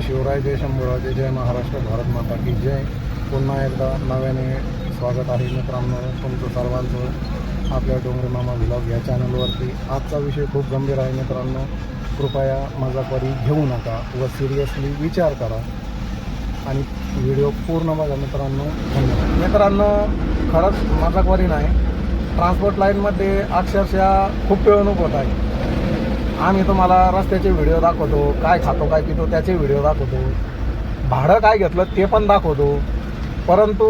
शिवराय जय शंभूराजे जय महाराष्ट्र भारत माता की जय. पुन्हा एकदा नव्याने स्वागत आहे मित्रांनो तुमचं सर्वांचं आपल्या डोंगरे मामा ब्लॉग या चॅनलवरती आजचा विषय खूप गंभीर आहे मित्रांनो. कृपया मजाकरी घेऊ नका व सिरियसली विचार करा. आणि व्हिडिओ पूर्ण बघा मित्रांनो. धन्यवाद. मित्रांनो खरंच मजाकवारी नाही. ट्रान्सपोर्ट लाईनमध्ये अक्षरशः खूप पिळवणूक होत आहे. आम्ही तुम्हाला रस्त्याचे व्हिडिओ दाखवतो काय खातो काय पितो त्याचे व्हिडिओ दाखवतो. भाडं काय घेतलं ते पण दाखवतो. परंतु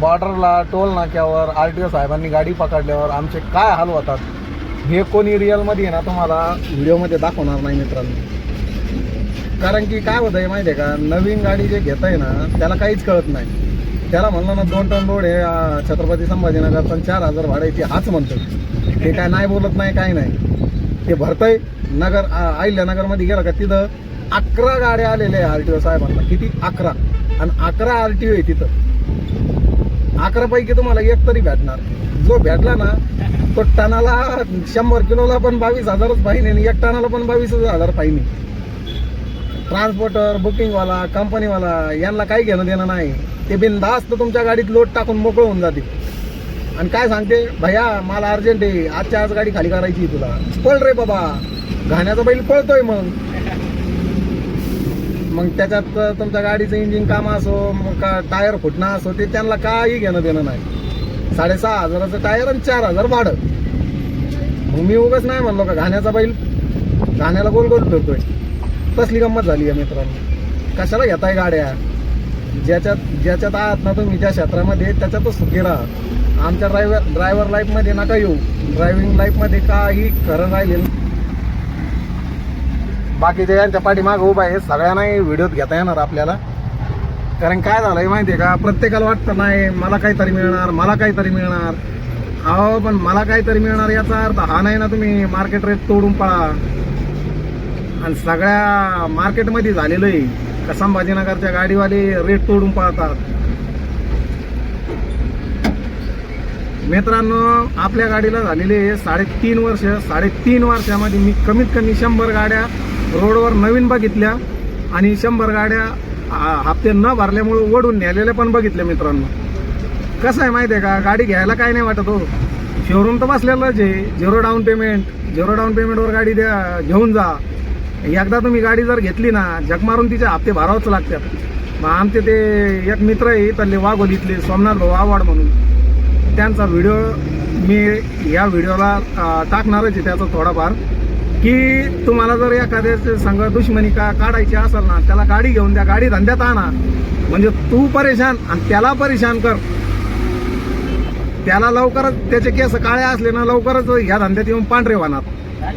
बॉर्डरला टोल नाक्यावर आर टी ओ साहेबांनी गाडी पकडल्यावर आमचे काय हाल होतात हे कोणी रिअलमध्ये आहे ना तुम्हाला व्हिडिओमध्ये दाखवणार नाही मित्रांनो. कारण की काय होतं आहे माहिती आहे का नवीन गाडी जे घेत आहे ना त्याला काहीच कळत नाही. त्याला म्हणलं ना दोन टन रोड हे छत्रपती संभाजीनगर पण चार हजार भाडं येते हाच म्हणतो ते काय नाही बोलत नाही काय नाही. ते भरतंय नगर अहिल्यानगरमध्ये गेला का तिथं अकरा गाड्या आलेल्या आहे आर टी ओ साहेबांना. किती? अकरा. आणि अकरा आर टी ओ आहे तिथं. अकरा पैकी तुम्हाला एक तरी भेटणार. जो भेटला ना तो टनाला शंभर किलोला पण बावीस हजारच पाहिजे आणि एक टनाला पण बावीस हजार पाहिजे. ट्रान्सपोर्टर बुकिंगवाला कंपनीवाला यांना काही घेणं देणं नाही. ते बिनधास्त तुमच्या गाडीत लोड टाकून मोकळं होऊन जाते आणि काय सांगते भैया मला अर्जंट आहे. आजच्या आज गाडी खाली करायची आहे तुला. पळ रे बाबा. घाण्याचा बैल पळतोय मग. मग त्याच्यात तुमच्या गाडीचं इंजिन काम असो मग का टायर फुटणं असो ते त्यांना काही घेणं देणं नाही. साडेसहा हजाराचं टायर आणि चार हजार भाडं. मग मी उगाच नाही म्हणलो का घाण्याचा बैल घाण्याला गोल गोल फिरतोय. तसली गंमत झाली आहे मित्रांनो. कशाला घेताय गाड्या? ज्याच्यात ज्याच्यात आहात ना तुम्ही ज्या क्षेत्रामध्ये त्याच्यातच सुखी राहा. आमच्या ड्रायव्हर ड्रायव्हर लाईफमध्ये नका येऊ. ड्रायव्हिंग लाईफमध्ये काही खरं राहिले बाकीच्या यांच्या पाठीमागं उभा आहे सगळ्यांनाही व्हिडिओत घेता येणार आपल्याला. कारण काय झालंय माहिती आहे का? प्रत्येकाला वाटतं नाही मला काहीतरी मिळणार मला काहीतरी मिळणार. अहो पण मला काहीतरी मिळणार याचा अर्थ हा नाही ना तुम्ही मार्केट रेट तोडून पळा. आणि सगळ्या मार्केटमध्ये झालेलं आहे. का संभाजीनगरच्या गाडीवाले रेट तोडून पाहतात. मित्रांनो आपल्या गाडीला झालेले साडेतीन वर्ष साडेतीन वर्षामध्ये मी कमीत कमी शंभर गाड्या रोडवर नवीन बघितल्या आणि शंभर गाड्या हप्ते न भरल्यामुळे ओढून नेलेल्या पण बघितल्या मित्रांनो. कसं आहे माहिती आहे का? गाडी घ्यायला काय नाही वाटत हो. शोरूम तर बसलेलंच आहे. Zero down payment zero down पेमेंटवर गाडी द्या घेऊन जा. एकदा तुम्ही गाडी जर घेतली ना जग मारून तिचे हप्ते भरावंच लागतात. मग आमचे ते एक मित्र आहे इथले वाघोलीतले सोमनाथ भाऊ आव्हाड म्हणून. त्यांचा व्हिडिओ मी या व्हिडिओला टाकणारच आहे त्याचा थोडाफार. की तुम्हाला जर एखाद्याचे संघ दुश्मनी का काढायची असेल ना त्याला गाडी घेऊन द्या गाडी धंद्यात आणा. म्हणजे तू परेशान आणि त्याला परेशान कर. त्याला लवकरच त्याचे केस काळे असले ना लवकरच ह्या धंद्यात येऊन पांढरे वाहणार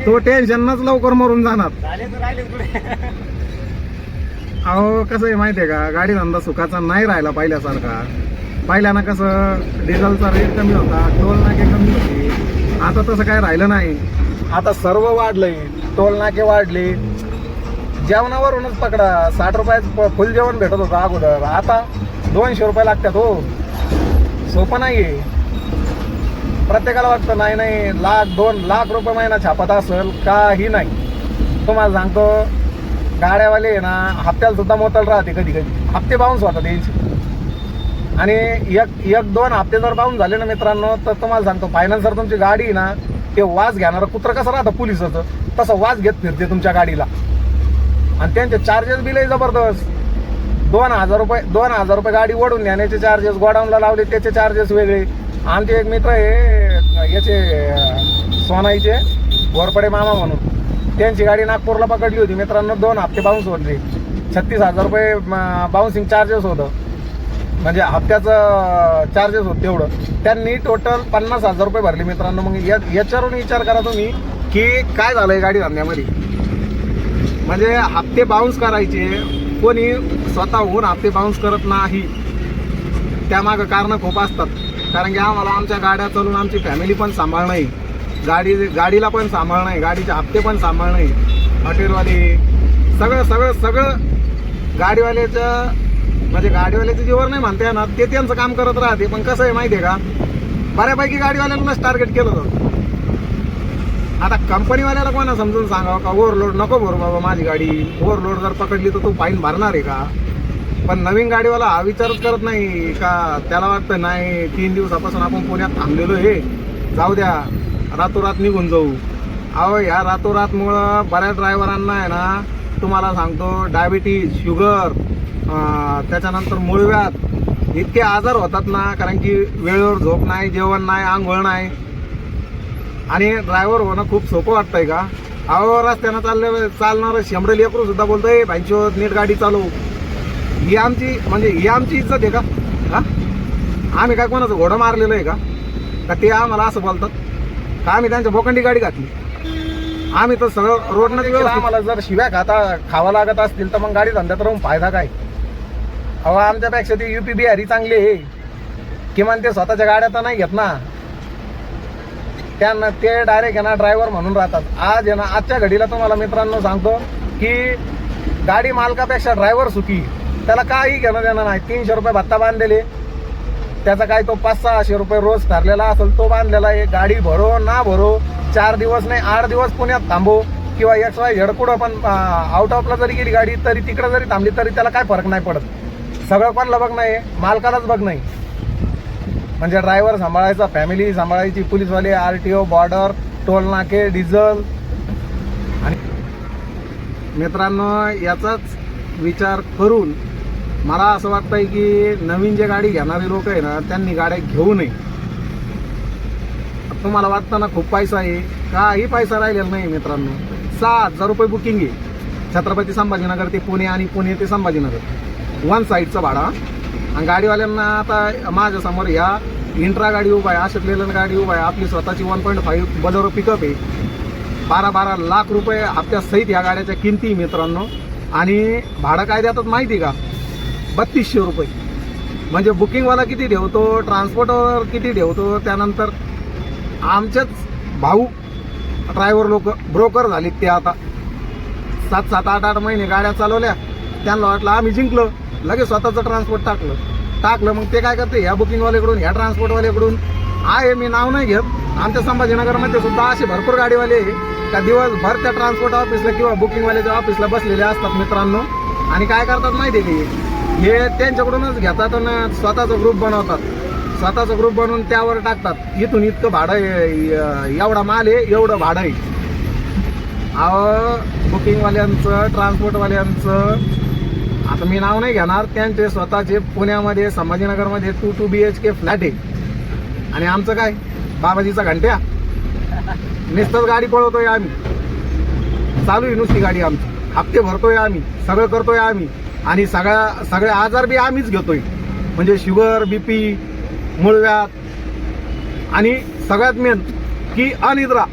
तो टेन्शनच लवकर मरून जाणार. अहो कसं आहे माहिती आहे का? गाडी धंदा सुखाचा नाही राहिला पहिल्यासारखा. पहिल्यानं कसं डिझेलचा रेट कमी होता टोल नाके कमी होते. आता तसं काय राहिलं नाही. आता सर्व वाढलंय. टोल नाके वाढले. जेवणावरूनच पकडा. साठ रुपयाचं फुल जेवण भेटत होतं अगोदर. आता दोनशे रुपये लागतात हो. सोपं नाही आहे प्रत्येकाला वाटतं नाही नाही लाख दोन लाख रुपये महिना छापत असेल काही नाही. तुम्हाला सांगतो गाड्यावाले आहे ना हप्त्याला सुद्धा मोतल राहते कधी कधी. हप्ते बाउन्स होतात त्यांचे आणि एक एक दोन हप्ते जर बाउन्स झाले ना मित्रांनो तर तुम्हाला सांगतो फायनान्सर तुमची गाडी आहे ना ते वास घेणारं कुत्र कसं राहतं पोलिसाचं? तसं वास घेत फिरते तुमच्या गाडीला. आणि त्यांचे चार्जेस बिलही जबरदस्त. दोन हजार रुपये दोन हजार रुपये गाडी ओढून नेण्याचे चार्जेस गोडाऊनला लावले त्याचे चार्जेस वेगळे. आमचे एक मित्र आहे याचे सोनाईचे घोरपडे मामा म्हणून. त्यांची गाडी नागपूरला पकडली होती. मित्रांनो दोन हप्ते बाउन्स होते. छत्तीस हजार रुपये बाउन्सिंग चार्जेस होतं. म्हणजे हप्त्याचं चार्जेस होत तेवढं. त्यांनी टोटल पन्नास हजार रुपये भरले मित्रांनो. मग या याच्यावरून विचार करा तुम्ही की काय झालं आहे गाडी धंद्यामध्ये? म्हणजे हप्ते बाउन्स करायचे. कोणी स्वतःहून हप्ते बाउन्स करत नाही. त्यामागं कारणं खूप असतात. कारण की आम्हाला आमच्या गाड्या चालून आमची फॅमिली पण सांभाळणं आहे गाडी गाडीला पण सांभाळणं आहे गाडीचे हप्ते पण सांभाळणं आहे हॉटेलवाले सगळं सगळं सगळं गाडीवाल्याचं म्हणजे गाडीवाल्याचं जीवर नाही म्हणते ना ते त्यांचं काम करत राहते. पण कसं आहे माहिती आहे का? बऱ्यापैकी गाडीवाल्यांनाच टार्गेट केलं जातं. आता कंपनीवाल्याला कोणा समजून सांगावं का? ओव्हरलोड नको भरू बाबा माझी गाडी. ओव्हरलोड जर पकडली तर तू फाईन भरणार आहे का? पण नवीन गाडीवाला हा विचारच करत नाही का त्याला वाटतं नाही तीन दिवसापासून आपण पुण्यात थांबलेलो हे जाऊ द्या रातोरात निघून जाऊ. अहो ह्या रातोरातमुळं बऱ्याच ड्रायव्हरांना आहे ना तुम्हाला सांगतो डायबिटीज शुगर त्याच्यानंतर मुळव्यात इतके आजार होतात ना कारण की वेळेवर झोप नाही जेवण नाही आंघोळ नाही. आणि ड्रायव्हर होणं खूप सोपं वाटतंय का? अहो रस्त्यानं चालले चालणार शंभर लेकरू सुद्धा बोलतोय भाईंचो नीट गाडी चालवू. ही आमची म्हणजे ही आमची इज्जत आहे का? हा? आम्ही काय कोणाचं घोडं मारलेलं आहे का? का ते आम्हाला असं बोलतात? का आम्ही त्यांच्या बोकंडी गाडी घातली? आम्ही तर सगळं रोडनं व्यवस्थित आम्हाला जर शिव्या खाता खावा लागत असतील तर मग गाडी धंद्यात राहून फायदा काय? अहो आमच्यापेक्षा ते युपी बिहारी चांगले आहे. किमान ते स्वतःच्या गाड्या तर नाही घेत ना. त्यांना ते डायरेक्ट आहे ना ड्रायव्हर म्हणून राहतात. आज आहे ना आजच्या घडीला तुम्हाला मित्रांनो सांगतो की गाडी मालकापेक्षा ड्रायव्हर सुखी. त्याला काही घेणं देणं नाही. तीनशे रुपये भत्ता बांधलेले. त्याचा काय तो पाच सहाशे रुपये रोज ठरलेला असेल तो बांधलेला आहे. गाडी भरो ना भरो चार दिवस नाही आठ दिवस पुण्यात थांबो. किंवा एक्स वाय झेड कुठं पण आउट ऑफला जरी गेली गाडी तरी तिकडं जरी थांबली तरी त्याला काय फरक नाही पडत. सगळं कोणाला बघ नाही मालकालाच बघ नाही म्हणजे ड्रायव्हर सांभाळायचा फॅमिली सांभाळायची पोलीसवाले R T O border toll नाके डिझल आणि मित्रांनो याचाच विचार करून मला असं वाटतंय की नवीन जे गाडी घेणारे लोक आहे ना त्यांनी गाड्या घेऊ नये. तुम्हाला वाटतं ना खूप पैसा आहे. काही पैसा राहिलेला नाही मित्रांनो. सहा हजार रुपये बुकिंग आहे. छत्रपती संभाजीनगर ते पुणे आणि पुणे ते संभाजीनगर. वन साईडचं भाडा. आणि गाडीवाल्यांना आता माझ्यासमोर ह्या इंट्रा गाडी उभा आहे अशोक लेलन गाडी उभा आहे. आपली स्वतःची one point five Bolero pickup आहे. बारा बारा लाख रुपये हप्त्यासहित या गाड्याच्या किमती मित्रांनो. आणि भाडं काय देतात माहिती का? बत्तीसशे रुपये. म्हणजे बुकिंगवाला किती ठेवतो ट्रान्सपोर्टवर किती ठेवतो त्यानंतर आमच्याच भाऊ ड्रायव्हर लोक ब्रोकर झालीत ते आता. सात सात आठ आठ महिने गाड्या चालवल्या. त्यांना वाटलं आम्ही जिंकलो. लगेच स्वतःचं ट्रान्सपोर्ट टाकलं. टाकलं मग ते काय करते? ह्या बुकिंगवाल्याकडून ह्या ट्रान्सपोर्टवाल्याकडून. आहे मी नाव नाही घेत. आमच्या संभाजीनगरमध्ये सुद्धा असे भरपूर गाडीवाले आहे. का दिवसभर त्या ट्रान्सपोर्ट ऑफिसला किंवा बुकिंगवाल्याच्या ऑफिसला बसलेले असतात मित्रांनो. आणि काय करतात माहिती आहे हे त्यांच्याकडूनच घेतात आणि स्वतःचा ग्रुप बनवतात. स्वतःचा ग्रुप बनवून त्यावर टाकतात. इथून इतकं भाडं आहे, एवढा माल आहे एवढं भाडं आहे. अहो बुकिंगवाल्यांचं ट्रान्सपोर्टवाल्यांचं आता मी नाव नाही घेणार त्यांचे स्वतःचे पुण्यामध्ये संभाजीनगरमध्ये two two B H K flat आहे. आणि आमचं काय? बाबाजीचा घंट्या. नुसतंच गाडी पळवतोय आम्ही. चालू आहे नुसती गाडी आमची. हप्ते भरतोय आम्ही. सगळं करतोय आम्ही. आणि सगळ्या सगळे आजार बी आम्हीच घेतोय. म्हणजे शुगर बीपी मुळव्यात आणि सगळ्यात मेन की अनिद्रा.